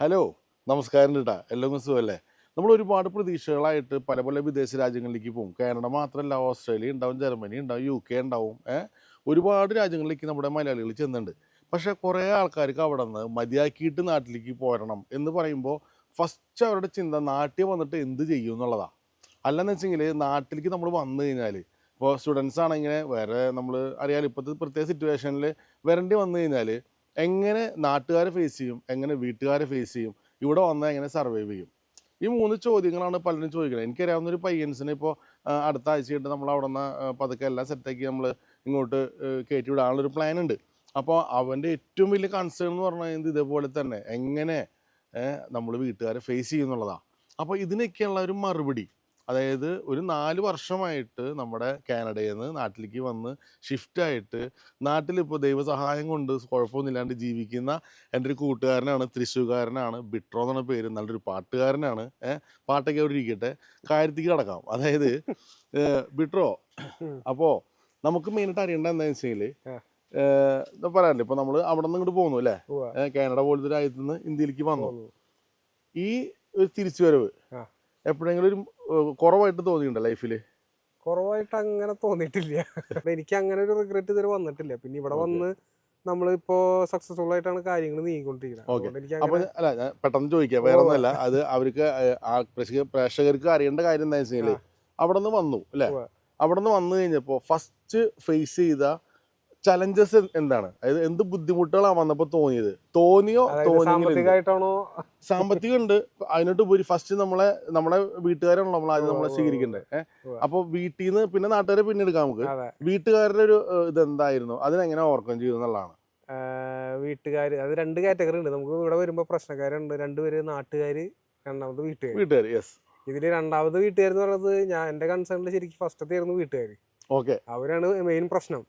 Hello നമസ്കാരം കേട്ടാ എല്ലാവർക്കും സുഖമല്ലേ നമ്മൾ ഒരുപാട് പ്രതീക്ഷകളായിട്ട് പല പല വിദേശ രാജ്യങ്ങളിലേക്ക് പോകും. കാനഡ മാത്രമല്ല ഓസ്ട്രേലിയ ഉണ്ടാവും ജർമ്മനി ഉണ്ടാവും യു കെ ഉണ്ടാവും ഒരുപാട് രാജ്യങ്ങളിലേക്ക് നമ്മുടെ മലയാളികൾ ചെന്നുണ്ട്. പക്ഷേ കുറേ ആൾക്കാർക്ക് അവിടെ നിന്ന് മതിയാക്കിയിട്ട് നാട്ടിലേക്ക് പോരണം എന്ന് പറയുമ്പോൾ ഫസ്റ്റ് അവരുടെ ചിന്ത നാട്ടിൽ വന്നിട്ട് എന്ത് ചെയ്യും എന്നുള്ളതാണ് അല്ലെന്ന് വെച്ചെങ്കിൽ നാട്ടിലേക്ക് നമ്മൾ വന്നു കഴിഞ്ഞാൽ ഇപ്പോൾ സ്റ്റുഡൻസ് ആണെങ്കിൽ വേറെ നമ്മൾ അറിയാമല്ലോ ഇപ്പോഴത്തെ പ്രത്യേക സിറ്റുവേഷനിൽ വരേണ്ടി വന്നു കഴിഞ്ഞാൽ എങ്ങനെ നാട്ടുകാരെ ഫേസ് ചെയ്യും? എങ്ങനെ വീട്ടുകാരെ ഫേസ് ചെയ്യും? ഇവിടെ വന്നാൽ എങ്ങനെ സർവൈവ് ചെയ്യും? ഈ മൂന്ന് ചോദ്യങ്ങളാണ് പലരും ചോദിക്കുന്നത്. എനിക്കറിയാവുന്ന ഒരു പയ്യൻസിനെ ഇപ്പോൾ അടുത്ത ആഴ്ചയായിട്ട് നമ്മൾ അവിടെ നിന്ന് പതുക്കെ എല്ലാം സെറ്റാക്കി നമ്മൾ ഇങ്ങോട്ട് കയറ്റി വിടാനുള്ളൊരു പ്ലാൻ ഉണ്ട്. അപ്പോൾ അവന്റെ ഏറ്റവും വലിയ കൺസേൺ എന്ന് പറഞ്ഞു കഴിഞ്ഞാൽ ഇതേപോലെ തന്നെ. എങ്ങനെ നമ്മൾ വീട്ടുകാരെ ഫേസ് ചെയ്യുന്നുള്ളതാണ് അപ്പോൾ ഇതിനൊക്കെയുള്ള ഒരു മറുപടി അതായത് ഒരു നാല് വർഷമായിട്ട് നമ്മുടെ കാനഡയിൽ നിന്ന് നാട്ടിലേക്ക് വന്ന് ഷിഫ്റ്റ് ഷിഫ്റ്റായിട്ട് നാട്ടിലിപ്പോൾ ദൈവസഹായം കൊണ്ട് കുഴപ്പമൊന്നുമില്ലാണ്ട് ജീവിക്കുന്ന എന്റെ ഒരു കൂട്ടുകാരനാണ് തൃശ്ശൂർകാരനാണ് ബിട്രോ എന്നാണ് പേര് നല്ലൊരു പാട്ടുകാരനാണ്. ഏഹ് പാട്ടൊക്കെ അവിടെ ഇരിക്കട്ടെ. കാര്യത്തിൽ കിടക്കാം. അതായത് ബിട്രോ. അപ്പോൾ നമുക്ക് മെയിനായിട്ട് അറിയേണ്ട എന്താണെന്ന് വെച്ചാൽ. പറയാനില്ല ഇപ്പൊ നമ്മൾ അവിടെ നിന്ന് ഇങ്ങോട്ട് പോകുന്നു അല്ലേ? കാനഡ പോലത്തെ രാജ്യത്ത് നിന്ന് ഇന്ത്യയിലേക്ക് വന്നു. ഈ ഒരു തിരിച്ചുവരവ് എപ്പോഴെങ്കിലും ഒരു കുറവായിട്ട് തോന്നിയിട്ടുണ്ടോ ലൈഫിൽ കുറവായിട്ട് അങ്ങനെ തോന്നിയിട്ടില്ല. എനിക്ക് അങ്ങനെ ഒരു റിഗ്രറ്റ് ഇതുവരെ വന്നിട്ടില്ല. പിന്നെ ഇവിടെ. വന്ന് നമ്മളിപ്പോ സക്സസ്ഫുൾ ആയിട്ടാണ് കാര്യങ്ങൾ നീങ്ങിക്കൊണ്ടിരിക്കുന്നത് അപ്പൊ അല്ല പെട്ടെന്ന് ചോദിക്കാം. വേറെ ഒന്നല്ല അത് അവർക്ക് പ്രേക്ഷകർക്ക് അറിയേണ്ട കാര്യം എന്താ വെച്ചാൽ അവിടെ നിന്ന് വന്നു അല്ലെ. അവിടെ നിന്ന് വന്നു കഴിഞ്ഞപ്പോ ഫസ്റ്റ് ഫേസ് ചെയ്ത ചലഞ്ചസ് എന്താണ്? അതായത് എന്ത് ബുദ്ധിമുട്ടുകളാണ് വന്നപ്പോ തോന്നിയത്? തോന്നിയോ? തോന്നിയോ സാമ്പത്തികം ഉണ്ട് അതിനോട്ട് ഉപരി ഫസ്റ്റ് നമ്മളെ നമ്മുടെ വീട്ടുകാരാണല്ലോ നമ്മൾ ആദ്യം നമ്മളെ സ്വീകരിക്കേണ്ടത്. സ്വീകരിക്കണ്ടേ ഏഹ് അപ്പൊ വീട്ടിൽ നിന്ന് പിന്നെ നാട്ടുകാരെ പിന്നെ എടുക്കാം നമുക്ക്. വീട്ടുകാരുടെ ഒരു ഇതെന്തായിരുന്നു? അതിനെങ്ങനെ ഓവർകം ചെയ്തു എന്നുള്ളതാണ്. വീട്ടുകാർ അത് രണ്ട് കാറ്റഗറി ഉണ്ട്. നമുക്ക് ഇവിടെ വരുമ്പോ പ്രശ്നക്കാരുണ്ട്. രണ്ടുപേര് നാട്ടുകാർ രണ്ടാമത് വീട്ടുകാർ വീട്ടുകാർ യെസ് ഇതിൽ രണ്ടാമത് വീട്ടുകാർ എന്ന് പറയുന്നത് ഞാൻ എന്റെ കൺസേണിൽ ശരിക്കും ഫസ്റ്റത്തെ ആയിരുന്നു വീട്ടുകാർ ഓക്കെ. അവരാണ് മെയിൻ പ്രശ്നം.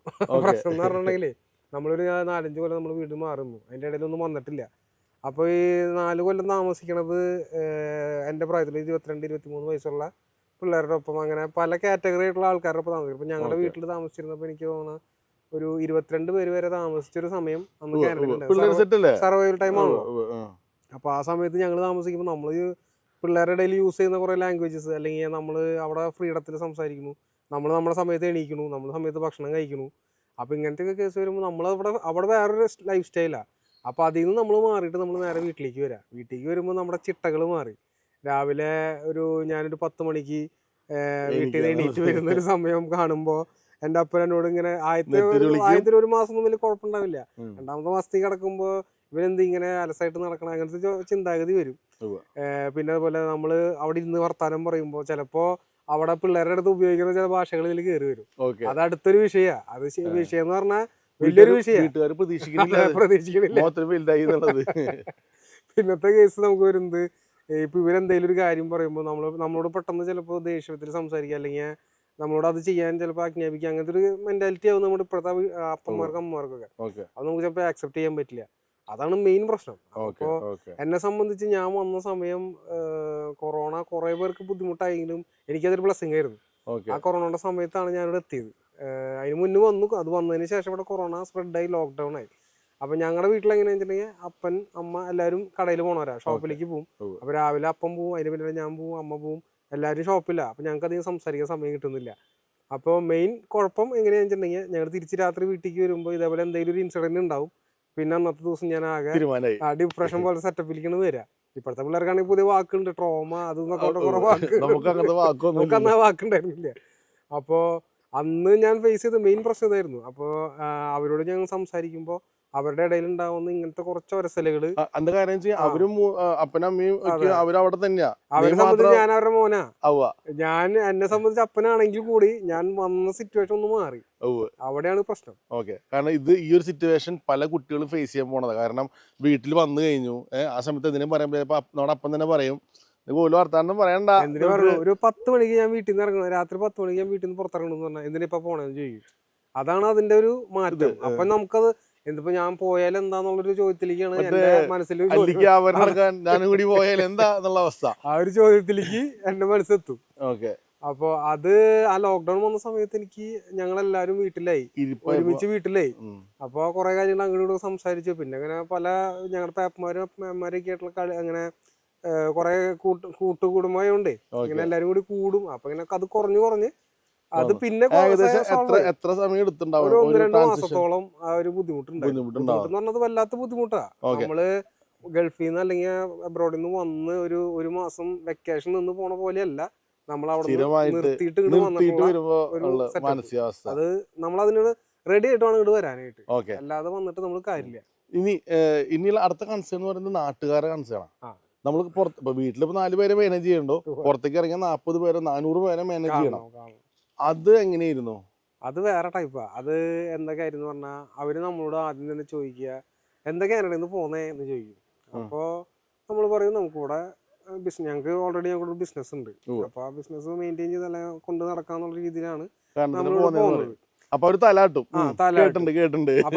പ്രശ്നം എന്ന് പറഞ്ഞിട്ടുണ്ടെങ്കിലേ നമ്മളൊരു നാലഞ്ച് കൊല്ലം നമ്മൾ വീട് മാറുന്നു. അതിന്റെ ഇടയിലൊന്നും വന്നിട്ടില്ല. അപ്പോൾ ഈ നാല് കൊല്ലം താമസിക്കണത് എന്റെ പ്രായത്തിൽ ഇരുപത്തിരണ്ട് ഇരുപത്തിമൂന്ന് വയസ്സുള്ള പിള്ളേരുടെ ഒപ്പം അങ്ങനെ പല കാറ്റഗറി ആയിട്ടുള്ള ആൾക്കാരുടെ ഒപ്പം താമസിക്കും. ഇപ്പം ഞങ്ങളുടെ വീട്ടിൽ താമസിച്ചിരുന്നപ്പോൾ എനിക്ക് തോന്നുന്നു ഒരു ഇരുപത്തിരണ്ട് പേര് വരെ താമസിച്ചൊരു സമയം അന്ന് സർവൈവൽ ടൈം ആണ് അപ്പൊ ആ. അപ്പോൾ ആ സമയത്ത് ഞങ്ങൾ താമസിക്കുമ്പോൾ നമ്മൾ പിള്ളേരുടെ ഇടയിൽ യൂസ് ചെയ്യുന്ന കുറേ ലാംഗ്വേജസ് അല്ലെങ്കിൽ നമ്മൾ അവിടെ ഫ്രീഡത്തിൽ സംസാരിക്കുന്നു. നമ്മൾ നമ്മുടെ സമയത്ത് എണീക്കണു നമ്മൾ സമയത്ത് ഭക്ഷണം കഴിക്കണു. അപ്പോൾ ഇങ്ങനത്തെ ഒക്കെ കേസ് വരുമ്പോൾ നമ്മൾ അവിടെ അവിടെ വേറൊരു ലൈഫ് സ്റ്റൈലാണ് അപ്പോൾ അതിൽ നിന്ന് നമ്മൾ മാറിയിട്ട് നമ്മൾ നേരെ വീട്ടിലേക്ക് വരാം. വീട്ടിലേക്ക് വരുമ്പോൾ നമ്മുടെ ചിട്ടകൾ മാറി. രാവിലെ ഒരു ഞാനൊരു പത്ത് മണിക്ക് വീട്ടിൽ നിന്ന് എണീറ്റ് വരുന്ന ഒരു സമയം കാണുമ്പോൾ എന്റെ അപ്പൻ എന്നോട് ഇങ്ങനെ ആദ്യത്തെ. ആദ്യത്തെ ഒരു മാസം ഒന്നും വലിയ കുഴപ്പമുണ്ടാവില്ല. രണ്ടാമത്തെ മാസത്തേക്ക് കിടക്കുമ്പോൾ ഇവരെന്ത് ഇങ്ങനെ അലസായിട്ട് നടക്കണം അങ്ങനത്തെ ചിന്താഗതി വരും. പിന്നെ അതുപോലെ നമ്മൾ അവിടെ ഇരുന്ന് വർത്താനം പറയുമ്പോൾ ചിലപ്പോൾ അവിടെ പിള്ളേരുടെ അടുത്ത് ഉപയോഗിക്കുന്ന ചില ഭാഷകൾ ഇതിൽ കയറി വരും. അത് അടുത്തൊരു വിഷയമാണ് അത് വിഷയം എന്ന് പറഞ്ഞാൽ വലിയൊരു വിഷയമാണ് പ്രതീക്ഷിക്കുന്നില്ല. വലുതായി പിന്നത്തെ കേസ് നമുക്ക് വരുന്നത് ഇപ്പൊ ഇവരെന്തെങ്കിലും ഒരു കാര്യം പറയുമ്പോൾ നമ്മൾ നമ്മളോട് പെട്ടെന്ന് ചിലപ്പോൾ ദേഷ്യത്തിൽ സംസാരിക്കുക അല്ലെങ്കിൽ നമ്മളോട് അത് ചെയ്യാൻ ചിലപ്പോൾ ആജ്ഞാപിക്കുക അങ്ങനത്തെ ഒരു മെന്റാലിറ്റി ആവും നമ്മുടെ ഇപ്പോഴത്തെ അപ്പന്മാർക്കും അമ്മമാർക്കൊക്കെ. അത് നമുക്ക് ചിലപ്പോൾ ആക്സെപ്റ്റ് ചെയ്യാൻ പറ്റില്ല. അതാണ് മെയിൻ പ്രശ്നം. അപ്പോ അപ്പോൾ എന്നെ സംബന്ധിച്ച് ഞാൻ വന്ന സമയം കൊറോണ കുറേ പേർക്ക് ബുദ്ധിമുട്ടായെങ്കിലും എനിക്കതൊരു ബ്ലെസ്സിങ് ആയിരുന്നു. ആ കൊറോണയുടെ സമയത്താണ് ഞാനിവിടെ എത്തിയത്. അതിന് മുന്നേ വന്നു. അത് വന്നതിന് ശേഷം ഇവിടെ കൊറോണ സ്പ്രെഡായി ലോക്ക്ഡൗൺ ആയി. അപ്പൊ ഞങ്ങളുടെ വീട്ടിൽ എങ്ങനെയാണെന്ന് വെച്ചിട്ടുണ്ടെങ്കിൽ അപ്പൻ അമ്മ എല്ലാവരും കടയിൽ പോണവരാ ഷോപ്പിലേക്ക് പോകും അപ്പൊ രാവിലെ അപ്പൻ പോവും അതിന് പിന്നെ ഞാൻ പോവും അമ്മ പോവും. എല്ലാവരും ഷോപ്പില്ല അപ്പൊ ഞങ്ങൾക്ക് അധികം സംസാരിക്കാൻ സമയം കിട്ടുന്നില്ല. അപ്പോൾ മെയിൻ കുഴപ്പം എങ്ങനെയാണെന്ന് വെച്ചിട്ടുണ്ടെങ്കിൽ ഞങ്ങൾ തിരിച്ച് രാത്രി വീട്ടിലേക്ക് വരുമ്പോൾ ഇതേപോലെ എന്തെങ്കിലും ഒരു ഇൻസിഡന്റ് ഉണ്ടാവും. പിന്നെ അന്നത്തെ ദിവസം ഞാൻ ആകെ ആ ഡിപ്രഷൻ പോലെ സെറ്റപ്പിലേക്കാണ് വരാ. ഇപ്പോഴത്തെ പിള്ളേർക്കാണെങ്കിൽ പുതിയ വാക്കുണ്ട് ട്രോമ അത് കുറെ വാക്ക്. നമുക്ക് അന്ന് വാക്കുണ്ടായിരുന്നില്ല. അപ്പോ അന്ന് ഞാൻ ഫേസ് ചെയ്ത മെയിൻ പ്രശ്നം ഇതായിരുന്നു. അപ്പോൾ അവരോട് ഞങ്ങൾ സംസാരിക്കുമ്പോൾ അവരുടെ ഇടയിൽ ഉണ്ടാവുന്ന ഇങ്ങനത്തെ കുറച്ച് ഒരസലുകൾ എന്താ കാരണം വെച്ചാൽ അവരും അപ്പനും അമ്മയും. അവരവിടെ തന്നെയാ. അവരെ സംബന്ധിച്ച് ഞാൻ അവരുടെ മോനാ. ഞാൻ എന്നെ സംബന്ധിച്ച് അപ്പനാണെങ്കിൽ കൂടി ഞാൻ വന്ന സിറ്റുവേഷൻ ഒന്ന് മാറി. അവിടെയാണ് പ്രശ്നം. ഓക്കെ. കാരണം ഇത് ഈ ഒരു സിറ്റുവേഷൻ പല കുട്ടികളും ഫേസ് ചെയ്യാൻ പോണത്. കാരണം വീട്ടിൽ വന്നു കഴിഞ്ഞു. ആ സമയത്ത് എന്തിനും പറയുമ്പോൾ നമ്മുടെ അപ്പം തന്നെ പറയും. "നീ പോലും വർത്താനം പറയണ്ട. എന്തിനു പറഞ്ഞു ഒരു പത്ത് മണിക്ക് ഞാൻ വീട്ടിൽ നിന്ന് ഇറങ്ങണം. രാത്രി പത്ത് മണിക്ക് ഞാൻ വീട്ടിൽ നിന്ന് പുറത്തിറങ്ങണം എന്ന് പറഞ്ഞാൽ എന്തിനാ ഇപ്പൊ പോണെന്ന് ചോദിക്കും. അതാണ് അതിന്റെ ഒരു മാറ്റം. അപ്പൊ നമുക്കത് എന്തിപ്പോ ഞാൻ പോയാൽ എന്താന്നുള്ളൊരു ചോദ്യത്തിലേക്കാണ് എന്റെ മനസ്സിൽ. ഞാനും കൂടി പോയാൽ എന്താ എന്നുള്ള അവസ്ഥ? ആ ഒരു ചോദ്യത്തിലേക്ക് എന്റെ മനസ്സെത്തും. ഓക്കെ. അപ്പൊ അത് ആ ലോക്ക്ഡൌൺ വന്ന സമയത്ത് എനിക്ക് ഞങ്ങൾ എല്ലാരും വീട്ടിലായി ഒരുമിച്ച് വീട്ടിലായി. അപ്പൊ കൊറേ കാര്യങ്ങൾ അങ്ങോട്ടും ഇങ്ങോട്ടും സംസാരിച്ചു. പിന്നെ അങ്ങനെ പല ഞങ്ങളുടെ പേപ്പന്മാരും ഒക്കെ ആയിട്ടുള്ള കളി അങ്ങനെ കുറെ കൂട്ട് കൂട്ടുകുടുംബമായോണ്ടേ. ഇങ്ങനെ എല്ലാരും കൂടി കൂടും. അപ്പൊ ഇങ്ങനെ അത് കുറഞ്ഞു കുറഞ്ഞ് അത് പിന്നെ എത്ര എത്ര സമയം എടുത്തിട്ടുണ്ടാവും ഒരു ഒന്ന് രണ്ട് മാസത്തോളം ആ ഒരു ബുദ്ധിമുട്ടുണ്ട് ബുദ്ധിമുട്ടെന്ന് പറഞ്ഞത് വല്ലാത്ത ബുദ്ധിമുട്ടാ. നമ്മൾ ഗൾഫിൽ നിന്ന് അല്ലെങ്കിൽ അബ്രോഡിൽ നിന്ന് വന്ന് ഒരു ഒരു മാസം വെക്കേഷൻ നിന്ന് പോണ പോലെയല്ല. നമ്മൾ അവിടെ നിർത്തിയിട്ട്. മാനസികാവസ്ഥ. അത് നമ്മൾ അതിനോട് റെഡി ആയിട്ട് വേണം ഇങ്ങോട്ട് വരാനായിട്ട് അല്ലാതെ വന്നിട്ട് നമ്മൾ കാര്യമില്ല. ഇനി ഇനിയുള്ള അടുത്ത കൺസേൺ എന്ന് പറയുന്നത് നാട്ടുകാരെ കൺസേൺ ആ. നമ്മൾ പുറത്ത് വീട്ടിലിപ്പോ നാല് പേരെ മാനേജ് ചെയ്യണ്ടോ പുറത്തേക്ക് ഇറങ്ങിയ നാപ്പത് പേരെ നാനൂറ് പേരെ മാനേജ് ചെയ്യണം. അത് എങ്ങനെയായിരുന്നു? അത് വേറെ ടൈപ്പാ അത് എന്തൊക്കെ ആയിരുന്നു പറഞ്ഞാൽ അവർ നമ്മളോട് ആദ്യം തന്നെ ചോദിക്കുക എന്താ കാനഡയിൽ നിന്ന് പോന്നേ എന്ന് ചോദിക്കും. അപ്പോൾ നമ്മൾ പറയും നമുക്കിവിടെ ബിസിനസ് ഞങ്ങൾക്ക് ഓൾറെഡി ഞങ്ങൾക്ക് ബിസിനസ് ഉണ്ട്. അപ്പൊ അപ്പോൾ ആ ബിസിനസ് മെയിന്റെയിൻ ചെയ്ത് അല്ലെ കൊണ്ട് നടക്കാന്നുള്ള രീതിയിലാണ് നമ്മൾ പോകുന്നത്. അപ്പൊ തലാട്ടും.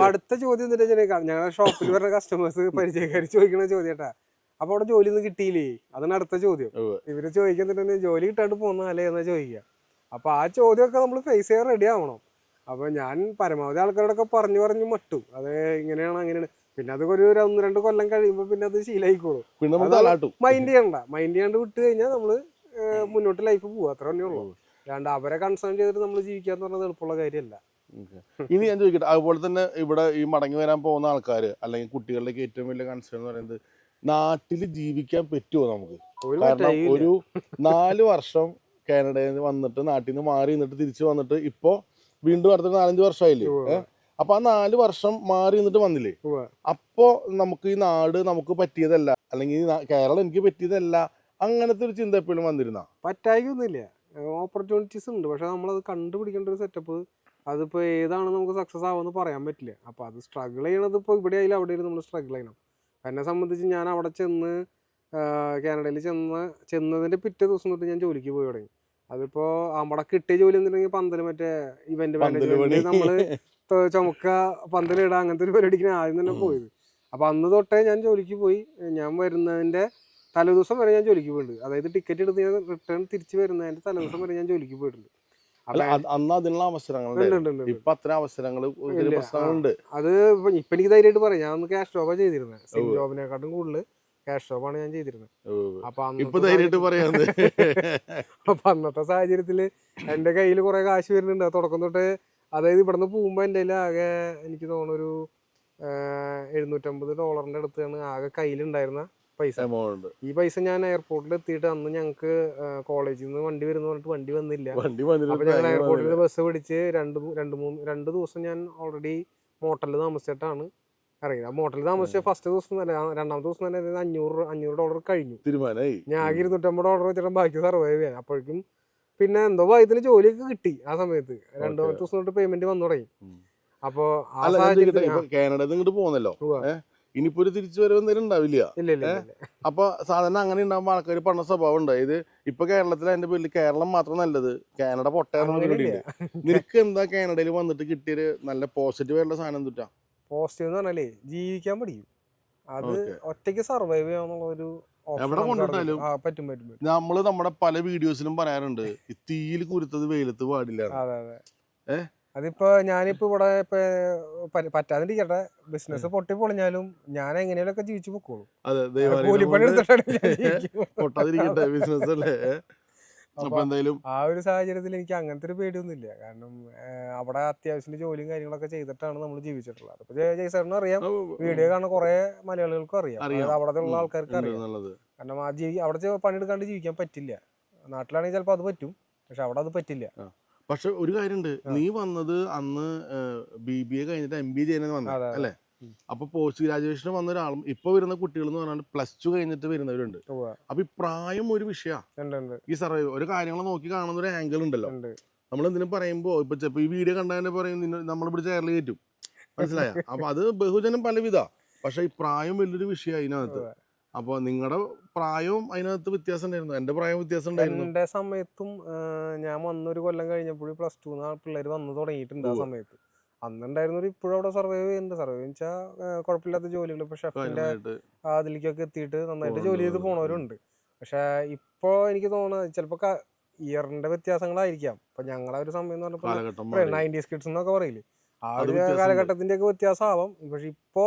അടുത്ത ചോദ്യം എന്താ വെച്ചാൽ ഞങ്ങളുടെ ഷോപ്പിൽ വരുന്ന കസ്റ്റമേഴ്സ് പരിചയക്കാർ ചോദിക്കുന്ന ചോദ്യട്ടാ. അപ്പൊ അവിടെ ജോലി ഒന്നും കിട്ടിയില്ലേ? അതാണ് അടുത്ത ചോദ്യം. ഇവർ ചോദിക്കുന്നുണ്ടെങ്കിൽ ജോലി കിട്ടാണ്ട് പോന്നാലേ എന്നാ ചോദിക്കുക അപ്പൊ ആ ചോദ്യമൊക്കെ നമ്മൾ ഫേസ് ചെയ്യാൻ റെഡി ആവണം. അപ്പൊ ഞാൻ പരമാവധി ആൾക്കാരോടൊക്കെ പറഞ്ഞു പറഞ്ഞു മട്ടും. അത് ഇങ്ങനെയാണ് അങ്ങനെയാണ്. പിന്നെ അത് ഒരു ഒന്ന് രണ്ട് കൊല്ലം കഴിയുമ്പോൾ പിന്നെ അത് ശീലായിക്കോളൂ. മൈൻഡ് ചെയ്യണ്ട. മൈൻഡ് ചെയ്യാണ്ട് വിട്ട് കഴിഞ്ഞാൽ നമ്മൾ മുന്നോട്ട് ലൈഫ് പോകും അത്ര തന്നെ ഉള്ളൂ. അല്ലാണ്ട് അവരെ കൺസേൺ ചെയ്തിട്ട് നമ്മൾ ജീവിക്കാന്ന് പറഞ്ഞത് എളുപ്പമുള്ള കാര്യമല്ല. ഇനി ഞാൻ ചോദിക്കട്ടെ അതുപോലെ തന്നെ ഇവിടെ ഈ മടങ്ങി വരാൻ പോകുന്ന ആൾക്കാർ അല്ലെങ്കിൽ കുട്ടികളിലേക്ക് ഏറ്റവും വലിയ കൺസേൺ എന്ന് പറയുന്നത് നാട്ടിൽ ജീവിക്കാൻ പറ്റുമോ നമുക്ക്? കാരണം ഒരു നാല് വർഷം കാനഡയിൽ നിന്ന് വന്നിട്ട് നാട്ടിൽ നിന്ന് മാറി നിന്നിട്ട് തിരിച്ചു വന്നിട്ട് ഇപ്പോ വീണ്ടും അടുത്തൊരു നാലഞ്ച് വർഷമായില്ലേ? അപ്പൊ ആ നാല് വർഷം മാറി നിന്നിട്ട് വന്നില്ലേ? അപ്പോ നമുക്ക് ഈ നാട് നമുക്ക് പറ്റിയതല്ല അല്ലെങ്കിൽ കേരളം എനിക്ക് പറ്റിയതല്ല അങ്ങനത്തെ ഒരു ചിന്ത എപ്പോഴും വന്നിരുന്ന? പറ്റായിക്കൊന്നുമില്ല. ഓപ്പർച്യൂണിറ്റീസ് ഉണ്ട്. പക്ഷെ അത് കണ്ടുപിടിക്കേണ്ട ഒരു സെറ്റപ്പ് അതിപ്പോ ഏതാണ് നമുക്ക് സക്സസ് ആവുമെന്ന് പറയാൻ പറ്റില്ല. അപ്പോൾ അത് സ്ട്രഗിൾ ചെയ്യണത് ഇപ്പോൾ ഇവിടെ ആയാലും അവിടെ ആയാലും നമ്മൾ സ്ട്രഗിൾ ചെയ്യണം. എന്നെ സംബന്ധിച്ച് ഞാൻ അവിടെ ചെന്ന് കാനഡയിൽ ചെന്ന് ചെന്നതിന്റെ പിറ്റേ ദിവസം തൊട്ട് ഞാൻ ജോലിക്ക് പോയി തുടങ്ങി. അതിപ്പോ അവിടെ കിട്ടിയ ജോലി എന്നുണ്ടെങ്കിൽ പന്തൽ മറ്റേ ഇവന്റ്. മാനേജ്മെന്റ് നമ്മൾ ചുമക്ക പന്തലിടുക അങ്ങനത്തെ ഒരു പരിപാടിക്ക് ആദ്യം തന്നെ. പോയത്. അപ്പൊ അന്ന് തൊട്ടേ ഞാൻ ജോലിക്ക് പോയി. ഞാൻ വരുന്നതിന്റെ തലേദിവസം വരെ ഞാൻ ജോലിക്ക് പോയിട്ടുണ്ട്. അതായത് ടിക്കറ്റ് എടുത്ത് ഞാൻ റിട്ടേൺ തിരിച്ചു വരുന്നതിന്റെ തലേദിവസം വരെ ഞാൻ ജോലിക്ക് പോയിട്ടുണ്ട്. അന്ന് അതിനുള്ള അവസരങ്ങൾ ഉണ്ട്, ഉണ്ട്, ഉണ്ട്, ഉണ്ട്. ഇപ്പൊ അത്തരം അവസരങ്ങൾ പ്രശ്നങ്ങളുണ്ട്. അത് ഇപ്പൊ എനിക്ക് ധൈര്യമായിട്ട് പറയാം. ഞാൻ ഒന്ന് ക്യാഷ് ജോബാണ് ചെയ്തിരുന്നത്. ജോബിനെക്കാട്ടും കൂടുതൽ ക്യാഷ് ഷോപ്പാണ് ഞാൻ ചെയ്തിരുന്നത്. അപ്പൊ ധൈര്യമായിട്ട് പറയാന്ന് അപ്പൊ അന്നത്തെ സാഹചര്യത്തിൽ എന്റെ കയ്യിൽ കുറെ കാശ് വരുന്നുണ്ട്. തുടക്കം തൊട്ട് അതായത് ഇവിടുന്ന് പോകുമ്പോ എന്റെ ആകെ എനിക്ക് തോന്നുന്നു ഒരു എഴുന്നൂറ്റമ്പത് ഡോളറിന്റെ അടുത്താണ് ആകെ കയ്യിലുണ്ടായിരുന്ന പൈസ. ഈ പൈസ ഞാൻ എയർപോർട്ടിൽ എത്തിയിട്ട് അന്ന് ഞങ്ങൾക്ക് കോളേജിൽ നിന്ന് വണ്ടി വരുന്ന പറഞ്ഞിട്ട് വണ്ടി വന്നില്ല. അപ്പൊ ഞങ്ങൾ എയർപോർട്ടിൽ ബസ് പിടിച്ച് രണ്ട് രണ്ട് മൂന്ന് രണ്ട് ദിവസം ഞാൻ ഓൾറെഡി മോട്ടലിൽ താമസിച്ചിട്ടാണ്. ഇറങ്ങിയത് മോട്ടൽ താമസിച്ച ഫസ്റ്റ് ദിവസം തന്നെ രണ്ടാമത്തെ ദിവസം തന്നെ അഞ്ഞൂറ് അഞ്ഞൂറ് ഡോളർ കഴിഞ്ഞു. തീരുമാനമായി ഞാൻ ഇരുന്നൂറ്റമ്പത് ഡോളർ വെച്ചിട്ട് ബാക്കി സർവൈവ് ചെയ്യാൻ. അപ്പോഴേക്കും പിന്നെ എന്തോ ഭാഗ്യത്തിന് ജോലിയൊക്കെ കിട്ടി ആ സമയത്ത്. രണ്ടോ Okay. ദിവസം തൊട്ട് പേയ്മെന്റ് വന്നു തുടങ്ങി. അപ്പോ കാനഡയിൽ ഇങ്ങോട്ട് പോകുന്നല്ലോ? ഇനിയിപ്പോ ഒരു തിരിച്ചു വരവ് എന്തെങ്കിലും ഉണ്ടാവില്ല? അപ്പൊ സാധാരണ അങ്ങനെ ഉണ്ടാകുമ്പോൾ ആൾക്കാർ പറഞ്ഞ സ്വഭാവം ഉണ്ട്? ഇത് ഇപ്പൊ കേരളത്തിൽ അതിന്റെ പേരിൽ കേരളം മാത്രം നല്ലത്. കാനഡ പൊട്ടയെന്ന് നിനക്ക് എന്താ കാനഡയിൽ വന്നിട്ട് കിട്ടിയൊരു നല്ല പോസിറ്റീവ് ആയിട്ടുള്ള സാധനം എന്തുട്ടാ? പോസിറ്റീവ് എന്ന് പറഞ്ഞാലേ ജീവിക്കാൻ പഠിക്കും. അത്. ഒറ്റയ്ക്ക് സർവൈവ് ചെയ്യാന്നുള്ള ഒരു എവിടെ കൊണ്ടുവന്നാലും കൊണ്ടിട്ടാലും പറ്റും പറ്റും നമ്മൾ നമ്മുടെ പല വീഡിയോസിലും പറയാറുണ്ട് തീയിൽ കുരുത്തത് വെയിലത്ത് പാടില്ല അതെ അതെ. അതിപ്പോ ഞാനിപ്പോ ഇവിടെ ഇപ്പൊ പറ്റാതിരിക്കട്ടെ ബിസിനസ് പൊട്ടി പൊളിഞ്ഞാലും ഞാൻ എങ്ങനെയൊക്കെ ജീവിച്ചു പൊക്കോളൂ. കൂലിപ്പണി എടുത്തിട്ടാണ്. പൊട്ടാതിരിക്കട്ടെ ബിസിനസ് അല്ലേ? എന്തായാലും ആ ഒരു സാഹചര്യത്തിൽ എനിക്ക് അങ്ങനത്തെ ഒരു പേടിയൊന്നുമില്ല. കാരണം അവിടെ അത്യാവശ്യത്തിന് ജോലിയും കാര്യങ്ങളൊക്കെ ചെയ്തിട്ടാണ് നമ്മൾ ജീവിച്ചിട്ടുള്ളത്. അപ്പൊ സാറിന് അറിയാം. വീഡിയോ കാണുന്ന കുറെ മലയാളികൾക്കും അറിയാം. അവിടെ ഉള്ള ആൾക്കാർക്ക് അറിയാം. കാരണം ആ ജീവി അവിടെ പണിയെടുക്കാണ്ട് ജീവിക്കാൻ പറ്റില്ല. നാട്ടിലാണെങ്കിൽ ചിലപ്പോൾ അത് പറ്റും. പക്ഷെ അവിടെ അത് പറ്റില്ല. പക്ഷെ ഒരു കാര്യമുണ്ട്. നീ വന്നത് അന്ന് ബി ബി എ കഴിഞ്ഞിട്ട് എം ബി എ ചെയ്യാൻ വന്നത്. അല്ലേ. അപ്പൊ പോസ്റ്റ് ഗ്രാജുവേഷൻ വന്ന ഒരാളും ഇപ്പൊ വരുന്ന കുട്ടികൾ എന്ന് പറഞ്ഞാൽ പ്ലസ് ടു കഴിഞ്ഞിട്ട് വരുന്നവരുണ്ട്. അപ്പൊ ഈ പ്രായം ഒരു വിഷയമാണ് ഉണ്ട് ഈ സർവൈവ് ഒരു കാര്യങ്ങൾ നോക്കി കാണുന്ന ഒരു ആംഗിൾ ഉണ്ടല്ലോ. നമ്മൾ എന്തിനും പറയുമ്പോ ഇപ്പൊ ചിലപ്പോ ഈ വീഡിയോ കണ്ടതിനെ പറയും നമ്മൾ ഇവിടെ ചേർന്ന് കയറ്റും. മനസ്സിലായ? അപ്പൊ അത് ബഹുജനം പലവിധ. പക്ഷെ ഈ പ്രായം വലിയൊരു വിഷയം അതിനകത്ത്. അപ്പൊ നിങ്ങളുടെ പ്രായവും അതിനകത്ത് വ്യത്യാസം ഉണ്ടായിരുന്നു. എന്റെ പ്രായം വ്യത്യാസം ഉണ്ടായിരുന്നു. എന്റെ സമയത്തും ഞാൻ വന്നൊരു കൊല്ലം കഴിഞ്ഞപ്പോഴും പ്ലസ് ടു പിള്ളേർ വന്നു തുടങ്ങിയിട്ടുണ്ട് ആ സമയത്ത്. അന്നുണ്ടായിരുന്നൊരു ഇപ്പോഴും അവിടെ സർവൈവ് ചെയ്യുന്നുണ്ട്. സർവൈവ് വെച്ചാൽ കുഴപ്പമില്ലാത്ത ജോലികൾ ഇപ്പൊ ഷെഫിന്റെ അതിലേക്കൊക്കെ എത്തിയിട്ട് നന്നായിട്ട് ജോലി ചെയ്ത്. പോണവരുണ്ട്. പക്ഷെ ഇപ്പോ എനിക്ക് തോന്നുന്നത് ചിലപ്പോ ഇയറിന്റെ വ്യത്യാസങ്ങളായിരിക്കാം. ഇപ്പൊ ഞങ്ങളെ ഒരു സമയം എന്ന് പറഞ്ഞപ്പോൾ. നയന്റീസ് കിഡ്സ് എന്നൊക്കെ പറയില്ലേ? ആ ഒരു കാലഘട്ടത്തിന്റെ ഒക്കെ വ്യത്യാസമാവാം. പക്ഷെ ഇപ്പോ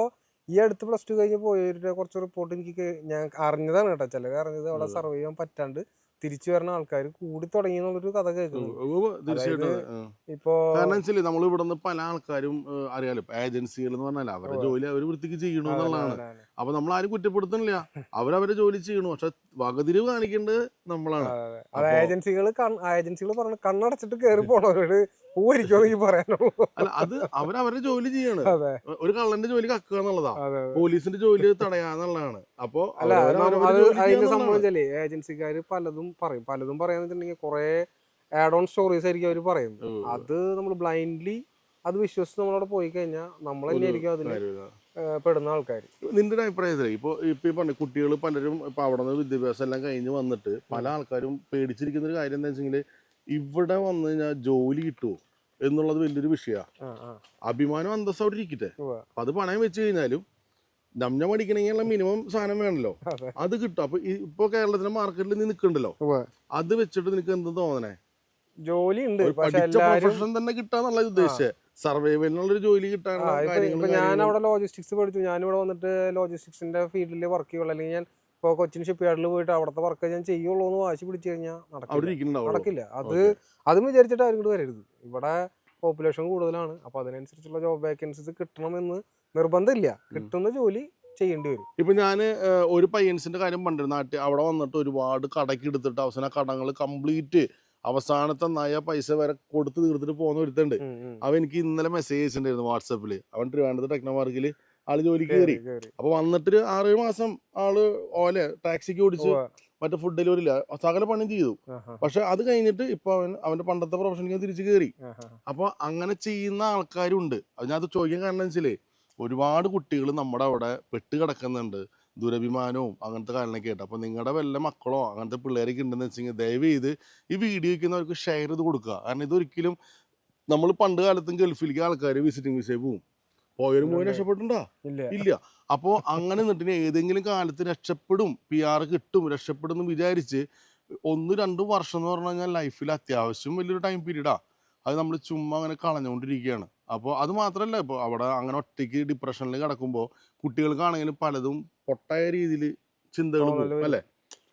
ഈ അടുത്ത് പ്ലസ് ടു കഴിഞ്ഞ് പോയവരുടെ കുറച്ച് റിപ്പോർട്ട് എനിക്ക് ഞാൻ അറിഞ്ഞതാണ് കേട്ടോ. ചിലർ അറിഞ്ഞത് അവിടെ സർവൈവ് ചെയ്യാൻ പറ്റാണ്ട് തിരിച്ചു വരുന്ന ആൾക്കാർ കൂടി തുടങ്ങി എന്നുള്ളൊരു കഥ കേൾക്കുന്നു. ഇപ്പോ കാരണം നമ്മൾ ഇവിടുന്ന് പല ആൾക്കാരും അറിയാലോ ഏജൻസികൾ എന്ന് പറഞ്ഞാൽ അവരുടെ ജോലി അവർ വൃത്തിക്ക് ചെയ്യണു എന്നുള്ളതാണ്. അപ്പൊ നമ്മൾ ആരും കുറ്റപ്പെടുത്തണില്ല അവരവരെ ജോലി ചെയ്യണു. പക്ഷെ വകതിരിവ് കാണിക്കേണ്ടത് നമ്മളാണ്. അതെ, ഏജൻസികൾ ഏജൻസികൾ പറഞ്ഞ കണ്ണടച്ചിട്ട് കയറി പോണവരോട് പൂവരിക്കോ എനിക്ക് പറയാനുള്ളൂ. അല്ല അത് അവരവരുടെ ജോലി ചെയ്യാണ്. ഒരു കള്ളന്റെ ജോലി കക്കുക എന്നുള്ളതാ. പോലീസിന്റെ ജോലി തടയാന്നുള്ളതാണ് അപ്പൊ അല്ല അത് അതിന്റെ ചെയ്യാന്നുള്ളതാണ്. ഏജൻസിക്കാര് പലതും പറയും. പലതും പറയാന്ന് വെച്ചിട്ടുണ്ടെങ്കിൽ കുറെ ആഡ് ഓൺ സ്റ്റോറീസ് ആയിരിക്കും അവർ പറയുന്നത്. അത് നമ്മൾ ബ്ലൈൻഡ്ലി അത് വിശ്വസിച്ച് നമ്മളവിടെ പോയി കഴിഞ്ഞാൽ നമ്മൾ ആയിരിക്കും തന്നെയായിരിക്കും കാര്യമില്ല. പെടുന്ന ആൾക്കാർ നിന്റെ ഒരു അഭിപ്രായത്തിലേ ഇപ്പൊ ഇപ്പൊ ഈ പറഞ്ഞ കുട്ടികൾ പലരും ഇപ്പൊ അവിടെ നിന്ന് വിദ്യാഭ്യാസം എല്ലാം കഴിഞ്ഞ് വന്നിട്ട് പല ആൾക്കാരും പേടിച്ചിരിക്കുന്ന ഒരു കാര്യം എന്താ വെച്ചെങ്കിൽ ഇവിടെ വന്ന് കഴിഞ്ഞാൽ ജോലി കിട്ടുമോ എന്നുള്ളത് വലിയൊരു വിഷയമാണ് അഭിമാനം അന്തസ്സ് അവിടെ ഇരിക്കട്ടെ. അപ്പൊ അത് പണയം വെച്ച് കഴിഞ്ഞാലും നമ്മ പഠിക്കണമെങ്കിൽ മിനിമം സാധനം വേണല്ലോ. അതെ. അത് കിട്ടും. അപ്പൊ ഇപ്പൊ കേരളത്തിന്റെ മാർക്കറ്റിൽ നീ നിൽക്കണ്ടല്ലോ അത് വെച്ചിട്ട് നിനക്ക് എന്ത് തോന്നണേ? ജോലി ഉണ്ട് പക്ഷെ പഠിച്ച എല്ലാരും പ്രൊഫഷൻ തന്നെ കിട്ടാന്നുള്ള ഉദ്ദേശിച്ചത് സർവൈവലിനുള്ളൊരു ജോലി കിട്ടാനുള്ള ഞാൻ അവിടെ ലോജിസ്റ്റിക്സ് പഠിച്ചു. ഞാൻ ഇവിടെ വന്നിട്ട് ലോജിസ്റ്റിക്സിന്റെ ഫീൽഡിൽ വർക്ക് ചെയ്യുള്ളൂ. അല്ലെങ്കിൽ ഞാൻ ഇപ്പോൾ കൊച്ചിൻ ഷിപ്പ് യാർഡിൽ പോയിട്ട് അവിടുത്തെ വർക്ക് ഞാൻ ചെയ്യുള്ളൂ എന്ന് വാശി പിടിച്ചു കഴിഞ്ഞാൽ നടക്കില്ല. നടക്കില്ല. അത്. അതും വിചാരിച്ചിട്ട് ആരും കൂടി വരരുത്. ഇവിടെ പോപ്പുലേഷൻ കൂടുതലാണ്. അപ്പൊ അതിനനുസരിച്ചുള്ള ജോബ് വേക്കൻസീസ് കിട്ടണമെന്ന് നിർബന്ധമില്ല. കിട്ടുന്ന ജോലി ചെയ്യേണ്ടി വരും. ഇപ്പൊ ഞാൻ ഒരു പയ്യൻസിന്റെ കാര്യം പണ്ടിരുന്ന നാട്ടിൽ അവിടെ വന്നിട്ട് ഒരുപാട് കടക്ക് എടുത്തിട്ട് അവസാന കടങ്ങൾ കംപ്ലീറ്റ് അവസാനത്തെ നയ പൈസ വരെ കൊടുത്ത് തീർത്തിട്ട് പോകുന്ന ഒരുത്തുണ്ട്. അവൻ എനിക്ക് ഇന്നലെ മെസ്സേജ് അയച്ചിട്ടുണ്ടായിരുന്നു വാട്സപ്പിൽ. അവൻ ട്രിവാൻഡ്രത്ത് ടെക്നോമാർക്കിൽ ആൾ ജോലി കയറി. അപ്പൊ വന്നിട്ട് ആറ് മാസം ആൾ ഓലെ ടാക്സിക്ക് ഓടിച്ച്. മറ്റേ ഫുഡ് ഡെലിവറി ഇല്ല സകല പണിയും ചെയ്തു. പക്ഷെ അത് കഴിഞ്ഞിട്ട് ഇപ്പൊ അവൻ അവന്റെ പണ്ടത്തെ പ്രൊഫഷനിലേക്ക് തിരിച്ചു കയറി അപ്പൊ അങ്ങനെ ചെയ്യുന്ന ആൾക്കാരുണ്ട്. അത് ഞാൻ അത് ചോദിക്കാൻ കാരണം വെച്ചാലേ ഒരുപാട് കുട്ടികൾ നമ്മുടെ അവിടെ പെട്ട് കിടക്കുന്നുണ്ട്. ദുരഭിമാനവും അങ്ങനത്തെ കാര്യങ്ങളൊക്കെ ആയിട്ട്. അപ്പോൾ നിങ്ങളുടെ വല്ല മക്കളോ അങ്ങനത്തെ പിള്ളേരൊക്കെ ഉണ്ടെന്ന് വെച്ചെങ്കിൽ ദയവ് ചെയ്ത് ഈ വീഡിയോ വയ്ക്കുന്നവർക്ക് ഷെയർ ചെയ്ത് കൊടുക്കുക. കാരണം ഇതൊരിക്കലും നമ്മൾ പണ്ട് കാലത്തും ഗൾഫിലേക്ക് ആൾക്കാർ വിസിറ്റിംഗ് വിസയിൽ പോവും. പോയൊരു പോയി ഇല്ല. രക്ഷപ്പെട്ടുണ്ടോ ഇല്ല. ഇല്ല. അപ്പോൾ അങ്ങനെ നിന്നിട്ട് ഏതെങ്കിലും കാലത്ത് രക്ഷപ്പെടും പി ആർ കിട്ടും രക്ഷപ്പെടും എന്ന് വിചാരിച്ച് ഒന്ന് രണ്ട് വർഷം എന്ന് പറഞ്ഞു കഴിഞ്ഞാൽ ലൈഫിൽ അത്യാവശ്യം വലിയൊരു ടൈം പീരീഡാ അത് നമ്മൾ ചുമ്മാ അങ്ങനെ കളഞ്ഞുകൊണ്ടിരിക്കുകയാണ് അപ്പോൾ അത് മാത്രമല്ല ഇപ്പോൾ അവിടെ അങ്ങനെ ഒറ്റയ്ക്ക് ഡിപ്രഷനിൽ കിടക്കുമ്പോൾ കുട്ടികൾക്കാണെങ്കിലും പലതും പൊട്ടായ രീതിയിൽ ചിന്തകൾ തോന്നൽ പോകും അല്ലേ?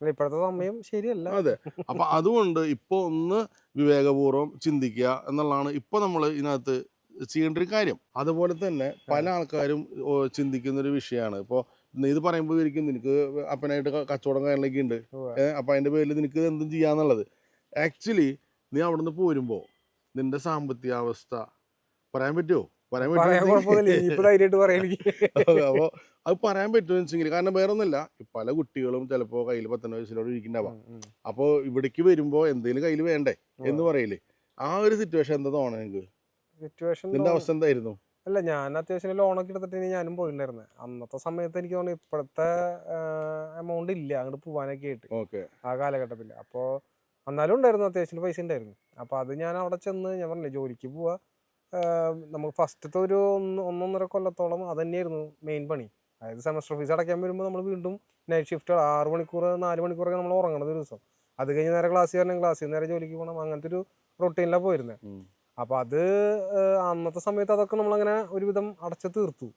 അല്ല, ഇപ്പോഴത്തെ സമയം ശരിയല്ല. അതെ. അപ്പൊ അതുകൊണ്ട് ഇപ്പൊ ഒന്ന് വിവേകപൂർവം ചിന്തിക്കുക എന്നുള്ളതാണ് ഇപ്പൊ നമ്മൾ ഇതിനകത്ത് ചെയ്യേണ്ട ഒരു കാര്യം. അതുപോലെ തന്നെ പല ആൾക്കാരും ചിന്തിക്കുന്ന ഒരു വിഷയമാണ്. ഇപ്പോൾ നീ ഇത് പറയുമ്പോൾ ഇരിക്കും നിനക്ക് അപ്പനായിട്ട് കച്ചവടം കാര്യങ്ങളൊക്കെ ഉണ്ട്. അപ്പൊ അതിന്റെ പേരിൽ നിനക്ക് എന്തും ചെയ്യാന്നുള്ളത്. ആക്ച്വലി നീ അവിടുന്ന് പോരുമ്പോൾ നിന്റെ സാമ്പത്തിക അവസ്ഥ പറയാൻ പറ്റുമോ പറയാൻ അപ്പോൾ അത് പറയാൻ പറ്റുമെന്ന് വെച്ചെങ്കിൽ കാരണം വേറെ ഒന്നുമില്ല പല കുട്ടികളും ചിലപ്പോൾ കയ്യിൽ പത്തൊൻപത് വയസ്സിലോട് ഇരിക്കുന്നുണ്ടാവാം. അപ്പോൾ ഇവിടേക്ക് വരുമ്പോ എന്തെങ്കിലും കയ്യിൽ വേണ്ടേ എന്ന് പറയില്ലേ? ആ ഒരു സിറ്റുവേഷൻ എന്താ തോന്നണേ നിങ്ങൾക്ക് സിറ്റുവേഷൻ നിന്റെ അവസ്ഥ എന്തായിരുന്നു? അല്ല ഞാൻ അത്യാവശ്യം ലോണൊക്കെ എടുത്തിട്ട് ഞാനും പോയിട്ടുണ്ടായിരുന്നു. അന്നത്തെ സമയത്ത് എനിക്ക് തോന്നുന്നു ഇപ്പോഴത്തെ എമൗണ്ട് ഇല്ല. അങ്ങോട്ട് പോവാനൊക്കെ ആയിട്ട്. ഓക്കെ. ആ കാലഘട്ടത്തിൽ അപ്പോ എന്നാലും ഉണ്ടായിരുന്നു അത്യാവശ്യം പൈസ ഉണ്ടായിരുന്നു. അപ്പോൾ അത് ഞാൻ അവിടെ ചെന്ന് ഞാൻ പറഞ്ഞില്ലേ ജോലിക്ക് പോവാ. നമുക്ക് ഫസ്റ്റത്തെ ഒരു ഒന്ന് ഒന്നൊന്നര കൊല്ലത്തോളം അത് തന്നെയായിരുന്നു മെയിൻ പണി. അതായത് സെമസ്റ്റർ ഫീസ് അടയ്ക്കാൻ വരുമ്പോൾ നമ്മൾ വീണ്ടും നൈറ്റ് ഷിഫ്റ്റ് ആറ് മണിക്കൂർ നാല് മണിക്കൂറൊക്കെ നമ്മൾ ഉറങ്ങണത് ഒരു ദിവസം. അത് കഴിഞ്ഞ് നേരെ ക്ലാസ് വരണം ക്ലാസ്സിൽ നേരെ ജോലിക്ക് പോകണം അങ്ങനത്തെ ഒരു റൊട്ടീനിലാണ് പോയിരുന്നത് അപ്പോൾ അത് അന്നത്തെ സമയത്ത് അതൊക്കെ നമ്മളങ്ങനെ ഒരുവിധം അടച്ചു തീർത്തു.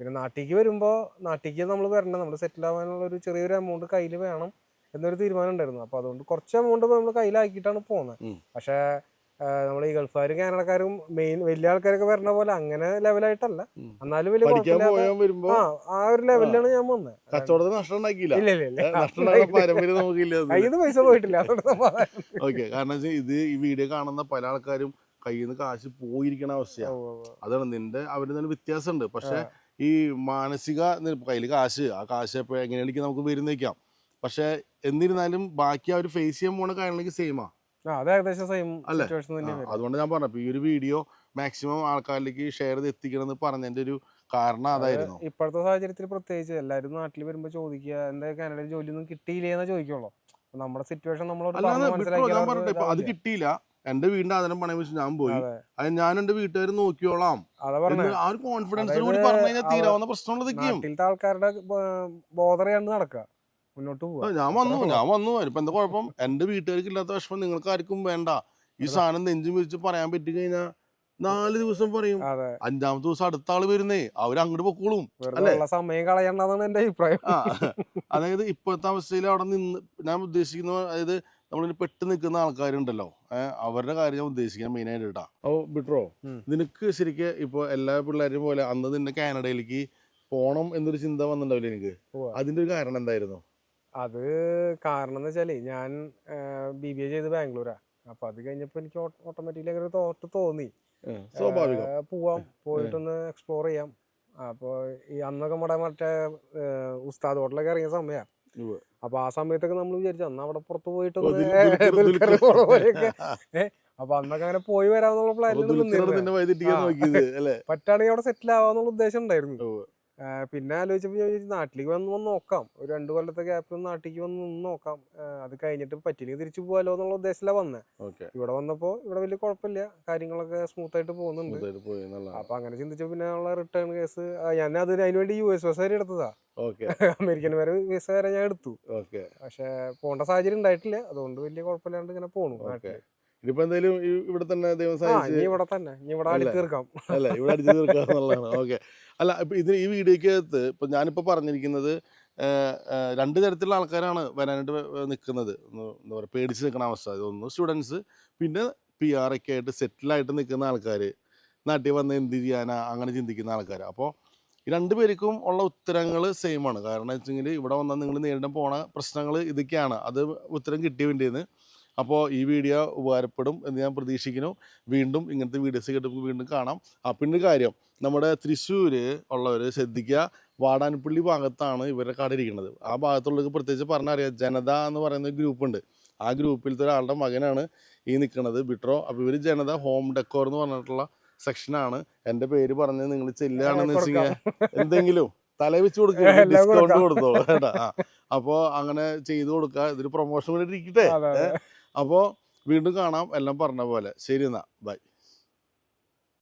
പിന്നെ നാട്ടിലേക്ക് വരുമ്പോൾ നാട്ടിലേക്ക് നമ്മൾ വരണം നമ്മൾ സെറ്റിൽ ആവാനുള്ള ഒരു ചെറിയൊരു എമൗണ്ട് കയ്യിൽ വേണം എന്നൊരു തീരുമാനം ഉണ്ടായിരുന്നു. അപ്പോൾ അതുകൊണ്ട് കുറച്ച് എമൗണ്ട് നമ്മൾ കയ്യിലാക്കിയിട്ടാണ് പോകുന്നത് പക്ഷേ നമ്മൾ ഈ ഗൾഫുകാരും കാനഡക്കാരും മെയിൻ വലിയ ആൾക്കാരൊക്കെ വരണ പോലെ അങ്ങനെ ലെവലായിട്ടല്ല. എന്നാലും വലിയ വരുമ്പോ ആ ആ ഒരു ലെവലിലാണ് ഞാൻ വന്നത് കച്ചവടത്തിന് നഷ്ടം ഉണ്ടാക്കിയില്ല. ഇല്ല ഇല്ല പാരമ്പര്യം നമുക്കില്ല കയ്യിൽ നിന്ന് പൈസ പോയിട്ടില്ല. ഓക്കെ കാരണം ഇത് ഈ വീഡിയോ കാണുന്ന പല ആൾക്കാരും കയ്യിൽ നിന്ന് കാശ് പോയിരിക്കണ അവസ്ഥയാണ്. അതാണ് നിന്റെ അവർ നല്ല വ്യത്യാസമുണ്ട്. പക്ഷെ ഈ മാനസിക കയ്യിൽ കാശ് ആ കാശ് എങ്ങനെയാണെങ്കിൽ നമുക്ക് വരുന്നേക്കാം. പക്ഷെ എന്നിരുന്നാലും ബാക്കി അവർ ഫേസ് ചെയ്യാൻ പോണ കാര്യങ്ങളൊക്കെ സെയിമാ അല്ലേ? അതുകൊണ്ട് ഞാൻ പറഞ്ഞു ഈ ഒരു വീഡിയോ മാക്സിമം ആൾക്കാരിലേക്ക് ഷെയർ ചെയ്ത് എത്തിക്കണം എന്ന് പറഞ്ഞതിന്റെ ഒരു കാരണം അതായിരുന്നു. ഇപ്പോഴത്തെ സാഹചര്യത്തിൽ പ്രത്യേകിച്ച് എല്ലാരും നാട്ടിൽ വരുമ്പോൾ ചോദിക്കുക എന്താ കാനഡയിൽ ജോലിയൊന്നും കിട്ടിയില്ലേ എന്ന് ചോദിക്കുള്ളൂ? നമ്മുടെ സിറ്റുവേഷൻ നമ്മളോട് അത് കിട്ടിയില്ല. എന്റെ വീടിന്റെ ആദരം പണയം വെച്ച് ഞാൻ പോയി. അതെ. ഞാൻ എന്റെ വീട്ടുകാർ നോക്കിയോളാം. അതാ പറഞ്ഞ. എന്ന് ആ ഒരു കൂടി പറഞ്ഞു കഴിഞ്ഞാൽ തീരാവുന്ന പ്രശ്നമുള്ളത് ആൾക്കാരുടെ ബോധറിയാണ് നടക്കുക മുന്നോട്ട് പോകാം പോവാ ഞാൻ വന്നു ഞാൻ വന്നു. ഇപ്പൊ എന്താ കുഴപ്പം? എന്റെ വീട്ടുകാർക്ക് ഇല്ലാത്ത വിഷമം നിങ്ങൾക്ക് ആർക്കും വേണ്ട. ഈ സാധനം നെഞ്ചും വിരിച്ച് പറയാൻ പറ്റി കഴിഞ്ഞാൽ നാല് ദിവസം പറയും. അഞ്ചാമത്തെ ദിവസം അടുത്ത ആൾ വരുന്നേ അവർ അങ്ങോട്ട് പൊക്കോളും സമയം കളയണ്ടെന്നാണ് എന്റെ അഭിപ്രായം. അതായത് ഇപ്പോഴത്തെ അവസ്ഥയിൽ അവിടെ നിന്ന് ഞാൻ ഉദ്ദേശിക്കുന്ന അതായത് നമ്മളിന് പെട്ട് നിൽക്കുന്ന ആൾക്കാരുണ്ടല്ലോ ഏഹ് അവരുടെ കാര്യം ഞാൻ ഉദ്ദേശിക്കാൻ മെയിൻ ആയിട്ട് കേട്ടാ ഓ ബിട്രോ. നിനക്ക് ശരിക്ക് ഇപ്പൊ എല്ലാ പിള്ളേരും പോലെ അന്ന് നിന്നെ കാനഡയിലേക്ക് പോണം എന്നൊരു ചിന്ത വന്നിട്ടുണ്ടാവില്ല എനിക്ക് അതിന്റെ ഒരു കാരണം എന്തായിരുന്നു? അത് കാരണം എന്ന് വെച്ചാൽ ഞാൻ ബി ബി എ ചെയ്ത് ബാംഗ്ലൂരാ. അപ്പൊ അത് കഴിഞ്ഞപ്പോ എനിക്ക് ഓട്ടോമാറ്റിക്കലി അങ്ങനെ തോട്ട് തോന്നി. സ്വാഭാവികം. പോവാം പോയിട്ടൊന്ന് എക്സ്പ്ലോർ ചെയ്യാം. അപ്പൊ ഈ അന്നൊക്കെ നമ്മുടെ മറ്റേ ഉസ്താദ് ഹോട്ടലൊക്കെ ഇറങ്ങിയ സമയാ. ഉവ്വ്. അപ്പൊ ആ സമയത്തൊക്കെ നമ്മൾ വിചാരിച്ചു അന്ന് അവിടെ പുറത്ത് പോയിട്ട് അപ്പൊ അന്നൊക്കെ അങ്ങനെ പോയി വരാന്നുള്ള പ്ലാനിൽ പറ്റാണെങ്കിൽ അവിടെ സെറ്റിൽ ആവാന്നുള്ള ഉദ്ദേശം ഉണ്ടായിരുന്നു. പിന്നെ ആലോചിച്ചപ്പോൾ ഞാൻ നാട്ടിലേക്ക് വന്ന് വന്ന് നോക്കാം. ഒരു രണ്ട് കൊല്ലത്തെ ഗ്യാപ്പിൽ നാട്ടിലേക്ക് വന്ന് നിന്ന് നോക്കാം. അത് കഴിഞ്ഞിട്ട് പറ്റില്ലെങ്കിൽ തിരിച്ചു പോകാലോ എന്നുള്ള ഉദ്ദേശത്തിലാണ് വന്നത് ഇവിടെ വന്നപ്പോൾ ഇവിടെ വലിയ കുഴപ്പമില്ല. കാര്യങ്ങളൊക്കെ സ്മൂത്ത് ആയിട്ട് പോകുന്നുണ്ട്. അപ്പൊ അങ്ങനെ ചിന്തിച്ചപ്പോൾ പിന്നെ ഉള്ള റിട്ടേൺ കേസ് ഞാൻ അത് അതിനുവേണ്ടി യു എസ് വിസ വരെ എടുത്തതാ. അമേരിക്കൻ വരെ വിസ വരെ ഞാൻ എടുത്തു. പക്ഷെ പോകേണ്ട സാഹചര്യം ഉണ്ടായിട്ടില്ല. അതുകൊണ്ട് വലിയ കുഴപ്പമില്ലാണ്ട് ഇങ്ങനെ പോണു ഓക്കെ എന്തായാലും ഇവിടെ തന്നെ ദൈവം സഹായിച്ച് ഇവിടെ ഇവിടെ? തീർക്കാം. അല്ല? ഇവിടെ അടിച്ചു തീർക്കാന്നുള്ളതാണ് ഓക്കെ. അല്ല ഇപ്പൊ ഇതിന് ഈ വീഡിയോക്കകത്ത് ഇപ്പൊ ഞാനിപ്പോ പറഞ്ഞിരിക്കുന്നത് രണ്ട് തരത്തിലുള്ള ആൾക്കാരാണ് വരാനായിട്ട് നിൽക്കുന്നത് എന്താ പറയുക പേടിച്ച് നിൽക്കുന്ന അവസ്ഥ. ഒന്ന് സ്റ്റുഡൻസ് പിന്നെ പി ആർ ഒക്കെ ആയിട്ട് സെറ്റിലായിട്ട് നിൽക്കുന്ന ആൾക്കാർ നാട്ടിൽ വന്ന് എന്ത് ചെയ്യാനാ അങ്ങനെ ചിന്തിക്കുന്ന ആൾക്കാർ അപ്പോൾ ഈ രണ്ട് പേർക്കും ഉള്ള ഉത്തരങ്ങൾ സെയിമാണ് കാരണം വെച്ചെങ്കിൽ ഇവിടെ വന്നാൽ നിങ്ങൾ നേരിടാൻ പോണ പ്രശ്നങ്ങൾ ഇതൊക്കെയാണ്. അത് ഉത്തരം കിട്ടിയ വേണ്ടിയെന്ന് അപ്പോൾ ഈ വീഡിയോ ഉപകാരപ്പെടും എന്ന് ഞാൻ പ്രതീക്ഷിക്കുന്നു. വീണ്ടും ഇങ്ങനത്തെ വീഡിയോസ് കേട്ടപ്പോൾ വീണ്ടും കാണാം. ആ പിന്നെ കാര്യം. നമ്മുടെ തൃശ്ശൂർ ഉള്ളവർ ശ്രദ്ധിക്കുക. വാടാനപ്പള്ളി ഭാഗത്താണ് ഇവരുടെ കട ഇരിക്കുന്നത് ആ ഭാഗത്തുള്ളവർക്ക് പ്രത്യേകിച്ച് പറഞ്ഞറിയാം. ജനത എന്ന് പറയുന്ന ഗ്രൂപ്പ് ഉണ്ട്. ആ ഗ്രൂപ്പിലത്തെ ഒരാളുടെ മകനാണ് ഈ നിൽക്കുന്നത് ബിട്രോ അപ്പോൾ ഇവർ ജനത ഹോം ഡെക്കോർ എന്ന് പറഞ്ഞിട്ടുള്ള സെക്ഷനാണ് എന്റെ പേര് പറഞ്ഞ് നിങ്ങൾ ചെല്ലുകയാണെന്ന് വെച്ച് കഴിഞ്ഞാൽ എന്തെങ്കിലും തല വെച്ച് കൊടുക്കുക ഡിസ്കൗണ്ട്. കൊടുത്തോളൂ കേട്ടാ. അപ്പോൾ അങ്ങനെ ചെയ്തു കൊടുക്കുക. ഇതൊരു പ്രൊമോഷൻ വേണ്ടി ഇരിക്കട്ടെ. അപ്പോൾ വീണ്ടും കാണാം. എല്ലാം പറഞ്ഞ പോലെ. ശരി എന്നാ. ബൈ.